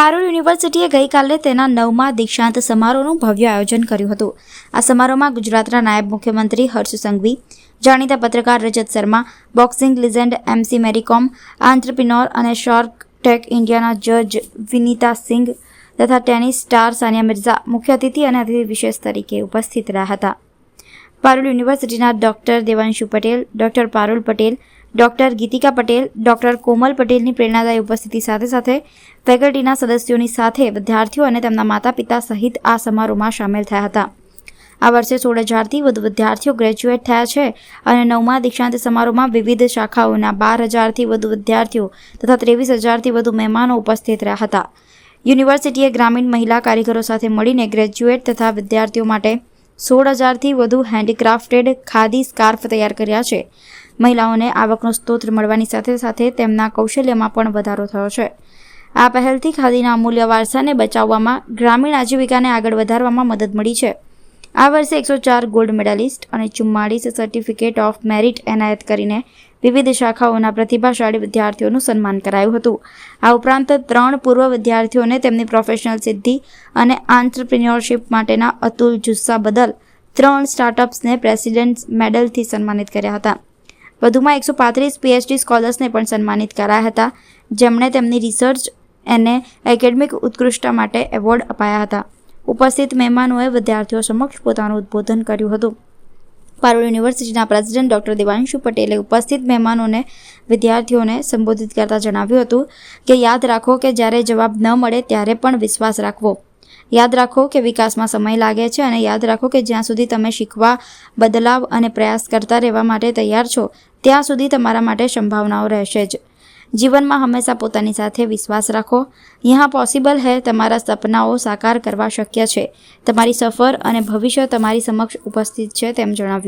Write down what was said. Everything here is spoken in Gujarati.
પારુલ યુનિવર્સિટીએ ગઈકાલે તેના નવમા દીક્ષાંત સમારોહનું ભવ્ય આયોજન કર્યું હતું. આ સમારોહમાં ગુજરાતના નાયબ મુખ્યમંત્રી હર્ષ સંઘવી, જાણીતા પત્રકાર Rajat Sharma, boxing legend MC Mary Kom, entrepreneur અને શાર્ક ટેક ઇન્ડિયાના જજ વિનીતા સિંઘ તથા ટેનિસ સ્ટાર સાનિયા મિર્ઝા, મુખ્ય અતિથિ અને અતિથિ વિશેષ તરીકે ઉપસ્થિત રહ્યા હતા. પારુલ યુનિવર્સિટીના doctor Devanshu Patel, doctor Parul Patel doctor Geetika Patel, doctor Komal પટેલની પ્રેરણાદાયી ઉપસ્થિતિ સાથે સાથે ફેકલ્ટીના સદસ્યોની સાથે વિદ્યાર્થીઓ અને તેમના માતા પિતા સહિત આ સમારોહમાં સામેલ થયા હતા. આ વર્ષે સોળ હજારથી વધુ વિદ્યાર્થીઓ ગ્રેજ્યુએટ થયા છે અને નવમા દીક્ષાંત સમારોહમાં વિવિધ શાખાઓના બાર હજારથી વધુ વિદ્યાર્થીઓ તથા ત્રેવીસ હજારથી વધુ મહેમાનો ઉપસ્થિત રહ્યા હતા. યુનિવર્સિટીએ ગ્રામીણ મહિલા કારીગરો સાથે મળીને ગ્રેજ્યુએટ તથા વિદ્યાર્થીઓ માટે સોળ હજારથી વધુ હેન્ડીક્રાફ્ટેડ ખાદી સ્કાર્ફ તૈયાર કર્યા છે. મહિલાઓને આવકનો સ્ત્રોત મળવાની સાથે સાથે તેમના કૌશલ્યમાં પણ વધારો થયો છે. આ પહેલથી ખાદીના અમૂલ્ય વારસાને બચાવવામાં, ગ્રામીણ આજીવિકાને આગળ વધારવામાં મદદ મળી છે. આ વર્ષે એકસો ચાર ગોલ્ડ મેડાલિસ્ટ અને ચુમ્માળીસ સર્ટિફિકેટ ઓફ મેરિટ એનાયત કરીને વિવિધ શાખાઓના પ્રતિભાશાળી વિદ્યાર્થીઓનું સન્માન કરાયું હતું. આ ઉપરાંત ત્રણ પૂર્વ વિદ્યાર્થીઓને તેમની પ્રોફેશનલ સિદ્ધિ અને આંત્રપ્રિન્યોરશિપ માટેના અતુલ જુસ્સા બદલ ત્રણ સ્ટાર્ટઅપ્સને પ્રેસિડેન્ટ મેડલથી સન્માનિત કર્યા હતા. વધુમાં એકસો પાંત્રીસ પીએચડી સ્કોલર્સને પણ સન્માનિત કરાયા હતા. જેમણે તેમની રિસર્ચ અને એકેડમિક ઉત્કૃષ્ટતા માટે એવોર્ડ અપાયા હતા. ઉપસ્થિત મહેમાનોએ વિદ્યાર્થીઓ સમક્ષ પોતાનું ઉદ્બોધન કર્યું હતું. પારુલ યુનિવર્સિટીના પ્રેસિડેન્ટ ડોક્ટર દેવાંશુ પટેલે ઉપસ્થિત મહેમાનોને, વિદ્યાર્થીઓને સંબોધિત કરતા જણાવ્યું હતું કે, યાદ રાખો કે જ્યારે જવાબ ન મળે ત્યારે પણ વિશ્વાસ રાખવો. યાદ રાખો કે વિકાસમાં સમય લાગે છે અને યાદ રાખો કે જ્યાં સુધી તમે શીખવા, બદલાવ અને પ્રયાસ કરતા રહેવા માટે તૈયાર છો, ત્યાં સુધી તમારા માટે સંભાવનાઓ રહેશે જ. જીવનમાં હંમેશા પોતાની સાથે વિશ્વાસ રાખો. યહાં પોસિબલ હૈ તમારા સપનાઓ સાકાર કરવા શક્ય છે. તમારી સફર અને ભવિષ્ય તમારી સમક્ષ ઉપસ્થિત છે તેમ જણાવ્યું.